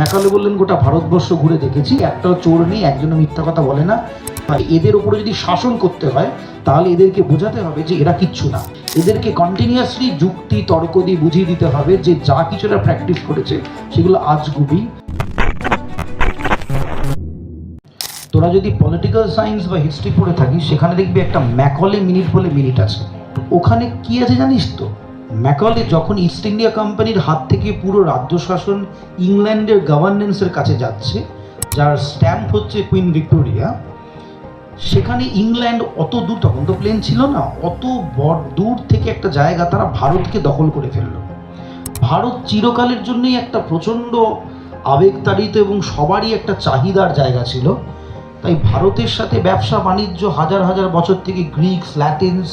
ম্যাকালে বললেন, গোটা ভারতবর্ষ ঘুরে দেখেছি একটাও চোর নেই, একজনও মিথ্যা কথা বলে না। আর এদের উপরে যদি শাসন করতে হয়, তাহলে এদেরকে বোঝাতে হবে যে এরা কিচ্ছু না। এদেরকে কন্টিনিউয়াসলি যুক্তি, তর্ক দিয়ে বুঝিয়ে দিতে হবে যে যা কিছু এরা প্র্যাকটিস করেছে, সেগুলো আজগুবি তোরা যদি পলিটিক্যাল সায়েন্স বা হিস্ট্রি পড়ে থাকিস, সেখানে দেখবি একটা ম্যাকলে মিনিট বলে মিনিট আছে। ওখানে কি আছে জানিস তো? ম্যাকলে যখন ইস্ট ইন্ডিয়া কোম্পানির হাত থেকে পুরো রাজ্য শাসন ইংল্যান্ডের গভর্নেন্সের কাছে যাচ্ছে, যার স্ট্যাম্প হচ্ছে কুইন ভিক্টোরিয়া সেখানে ইংল্যান্ড অত দূর, তখন তো প্লেন ছিল না, অত বড় দূর থেকে একটা জায়গা তারা ভারতকে দখল করে ফেলল। ভারত চিরকালের জন্যই একটা প্রচণ্ড আবেগতাড়িত এবং সবারই একটা চাহিদার জায়গা ছিল। তাই ভারতের সাথে ব্যবসা বাণিজ্য হাজার হাজার বছর থেকে গ্রিক ল্যাটিনস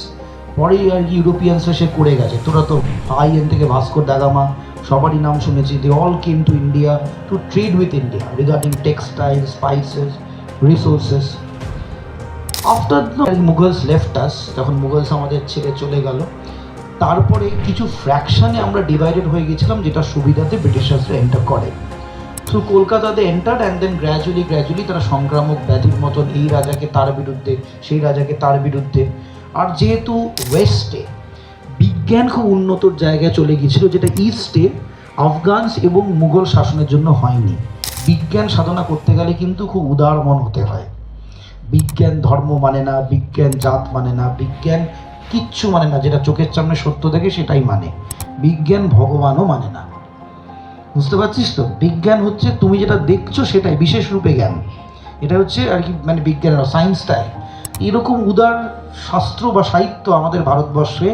পরে আর কি ইউরোপিয়ানস এসে করে গেছে। তোরা তো আইএন থেকে ভাস্কর দাগামা সবারই নাম শুনেছি। They all came to India to trade with India regarding textile spices resources after Mughals left us যখন মুঘলস আমাদের ছেড়ে চলে গেল। তারপরে কিছু ফ্র্যাকশানে আমরা ডিভাইডেড হয়ে গেছিলাম, যেটা সুবিধাতে ব্রিটিশার্সরা এন্টার করে। থ্রু কলকাতাতে enter and then gradually gradually তারা সংক্রামক ব্যাধির মতন এই রাজাকে তার বিরুদ্ধে, সেই রাজাকে তার বিরুদ্ধে আর যেহেতু ওয়েস্টে বিজ্ঞান খুব উন্নতর জায়গায় চলে গিয়েছিল, যেটা ইস্টে আফগানস এবং মুঘল শাসনের জন্য হয়নি। বিজ্ঞান সাধনা করতে গেলে কিন্তু খুব উদার মন হতে হয়। বিজ্ঞান ধর্ম মানে না, বিজ্ঞান জাত মানে না, বিজ্ঞান কিচ্ছু মানে না, যেটা চোখের সামনে সত্য দেখে সেটাই মানে। বিজ্ঞান ভগবানও মানে না। বুঝতে পারছিস তো? বিজ্ঞান হচ্ছে তুমি যেটা দেখছ সেটাই, বিশেষ রূপে জ্ঞান। এটা হচ্ছে আর কি মানে বিজ্ঞানের সায়েন্সটাই এরকম উদার শাস্ত্র বা সাহিত্য আমাদের ভারতবর্ষে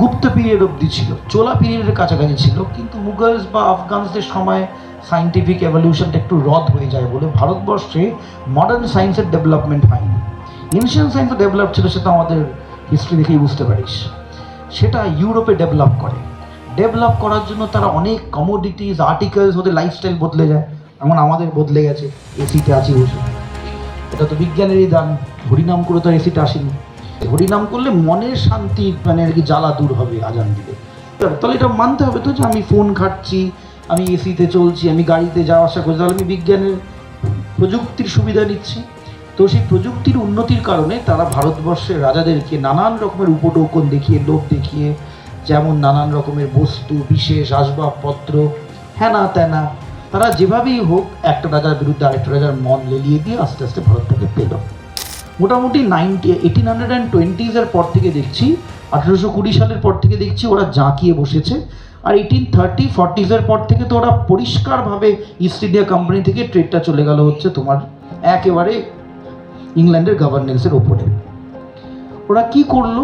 গুপ্ত পিরিয়ড অবধি ছিল, চোলা পিরিয়ডের কাছাকাছি ছিল, কিন্তু মুঘলস বা আফগানসদের সময় সাইন্টিফিক এভলিউশনটা একটু রদ হয়ে যায় বলে ভারতবর্ষে মডার্ন সায়েন্সের ডেভেলপমেন্ট হয়নি। এনশিয়ান সায়েন্স ডেভেলপ ছিল সেটা আমাদের হিস্ট্রি দেখেই বুঝতে পারিস। সেটা ইউরোপে ডেভেলপ করে। ডেভেলপ করার জন্য তারা অনেক কমোডিটিস আর্টিকেলস ওদের লাইফস্টাইল বদলে যায়। এমন আমাদের বদলে গেছে এসিতে আছি বসে এটা তো বিজ্ঞানেরই দান হরিনাম করে তো এসিতে আসেনি। হরিনাম করলে মনের শান্তি মানে আর কি জ্বালা দূর হবে আজান দিলে। তাহলে এটা মানতে হবে তো যে আমি ফোন ঘাটছি, আমি এসিতে চলছি, আমি গাড়িতে যাওয়া আসা করছি, তাহলে আমি বিজ্ঞানের প্রযুক্তির সুবিধা নিচ্ছি। তো সেই প্রযুক্তির উন্নতির কারণে তারা ভারতবর্ষের রাজাদেরকে নানান রকমের উপটোকন দেখিয়ে, লোভ দেখিয়ে, যেমন নানান রকমের বস্তু, বিশেষ আসবাবপত্র হ্যানা ত্যানা তারা যেভাবেই হোক একটা রাজার বিরুদ্ধে আরেকটা রাজার মন লেলিয়ে দিয়ে আস্তে আস্তে ভারতটাকে পেল। মোটামুটি নাইনটি এইটিন হান্ড্রেড অ্যান্ড টোয়েন্টিজের পর থেকে দেখছি, আঠেরোশো কুড়ি সালের পর থেকে দেখছি ওরা জাঁকিয়ে বসেছে। আর এইটিন থার্টি ফর্টিজের পর থেকে তো ওরা পরিষ্কারভাবে ইস্ট ইন্ডিয়া কোম্পানি থেকে ট্রেডটা চলে গেল হচ্ছে তোমার একেবারে ইংল্যান্ডের গভর্নেন্সের ওপরে। ওরা কি করল?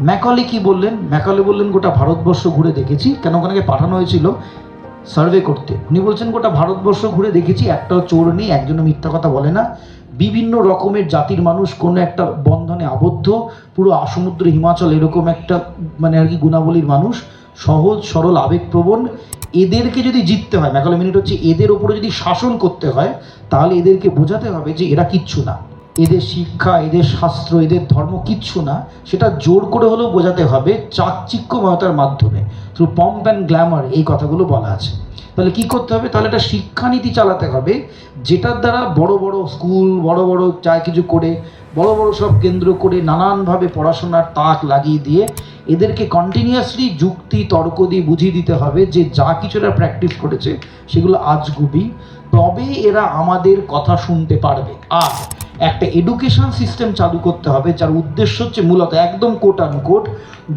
ম্যাকলে কি বললেন? ম্যাকলে বললেন, গোটা ভারতবর্ষ ঘুরে দেখেছি। কেন ওখানে পাঠানো হয়েছিল? সার্ভে করতে। উনি বলছেন, গোটা ভারতবর্ষ ঘুরে দেখেছি, একটাও চোর নেই, একজনও মিথ্যা কথা বলে না। বিভিন্ন রকমের জাতির মানুষ কোনো একটা বন্ধনে আবদ্ধ, পুরো সমুদ্র হিমাচল এরকম একটা মানে আর কি গুণাবলীর মানুষ, সহজ, সরল, আবেগপ্রবণ। এদেরকে যদি জিততে হয় ম্যাকলে মিনিট হচ্ছে, এদের ওপরে যদি শাসন করতে হয়, তাহলে এদেরকে বোঝাতে হবে যে এরা কিচ্ছু না। এদের শিক্ষা, এদের শাস্ত্র, এদের ধর্ম কিচ্ছু না, সেটা জোর করে হলেও বোঝাতে হবে চাকচিক্যময়তার মাধ্যমে। থ্রু পম্প অ্যান্ড গ্ল্যামার এই কথাগুলো বলা আছে। তাহলে কি করতে হবে? তাহলে একটা শিক্ষানীতি চালাতে হবে, যেটার দ্বারা বড় বড় স্কুল বড় বড় যা কিছু করে, বড় বড় সব কেন্দ্র করে নানানভাবে পড়াশোনার তাক লাগিয়ে দিয়ে এদেরকে কন্টিনিউয়াসলি যুক্তি, তর্ক দিয়ে বুঝিয়ে দিতে হবে যে যা কিছু এরা প্র্যাকটিস করেছে, সেগুলো আজগুবি। তবে এরা আমাদের কথা শুনতে পারবে। আর একটা এডুকেশন সিস্টেম চালু করতে হবে, যার উদ্দেশ্য হচ্ছে মূলত একদম কোট আনকোট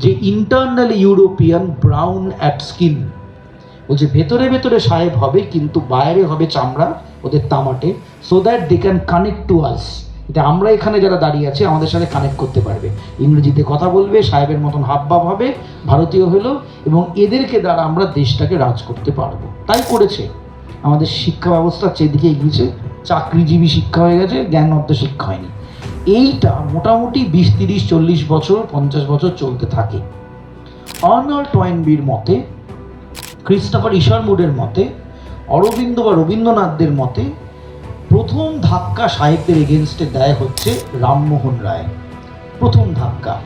যে internal European brown at skin বলছে ভেতরে ভেতরে সাহেব হবে, কিন্তু বাইরে হবে চামড়া ওদের তামাটে so that they can connect to us এটা আমরা এখানে যারা দাঁড়িয়ে আছি, আমাদের সাথে কানেক্ট করতে পারবে। ইংরেজিতে কথা বলবে, সাহেবের মতন হাবভাব হবে, ভারতীয় হলো, এবং এদেরকে দ্বারা আমরা দেশটাকে রাজ করতে পারব। তাই করেছে। আমাদের শিক্ষা ব্যবস্থা যেদিকে এগিয়েছে চাকরিজীবী শিক্ষা হয়ে গেছে, জ্ঞান অর্ধ শিক্ষা হয়নি। এইটা মোটামুটি বিশ, তিরিশ, চল্লিশ বছর, পঞ্চাশ বছর চলতে থাকে। আর্নল্ড টয়েনবির মতে, ক্রিস্টোফার ইশারমুডের মতে, অরবিন্দ বা রবীন্দ্রনাথদের মতে, প্রথম ধাক্কা সাহেবদের এগেনস্টে দেয় হচ্ছে রামমোহন রায়। প্রথম ধাক্কা।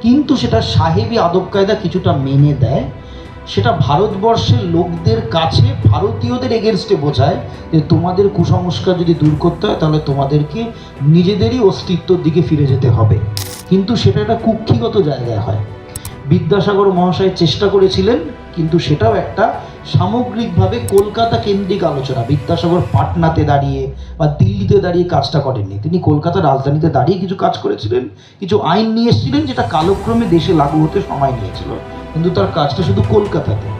কিন্তু সেটা সাহেবী আদব কায়দা কিছুটা মেনে দেয় সেটা ভারতবর্ষের লোকদের কাছে ভারতীয়দের এগেনস্টে বোঝায় যে তোমাদের কুসংস্কার যদি দূর করতে হয়, তাহলে তোমাদেরকে নিজেদেরই অস্তিত্বর দিকে ফিরে যেতে হবে। কিন্তু সেটা একটা কুক্ষিগত জায়গায় হয়। বিদ্যাসাগর মহাশয় চেষ্টা করেছিলেন, কিন্তু সেটাও একটা সামগ্রিকভাবে কলকাতা কেন্দ্রিক আলোচনা। বিদ্যাসাগর পাটনাতে দাঁড়িয়ে বা দিল্লিতে দাঁড়িয়ে কাজটা করেননি। তিনি কলকাতা রাজধানীতে দাঁড়িয়ে কিছু কাজ করেছিলেন, কিছু আইন নিয়ে এসেছিলেন, যেটা কালক্রমে দেশে লাগু হতে সময় নিয়েছিল। কিন্তু তার কাজটা শুধু কলকাতাতে।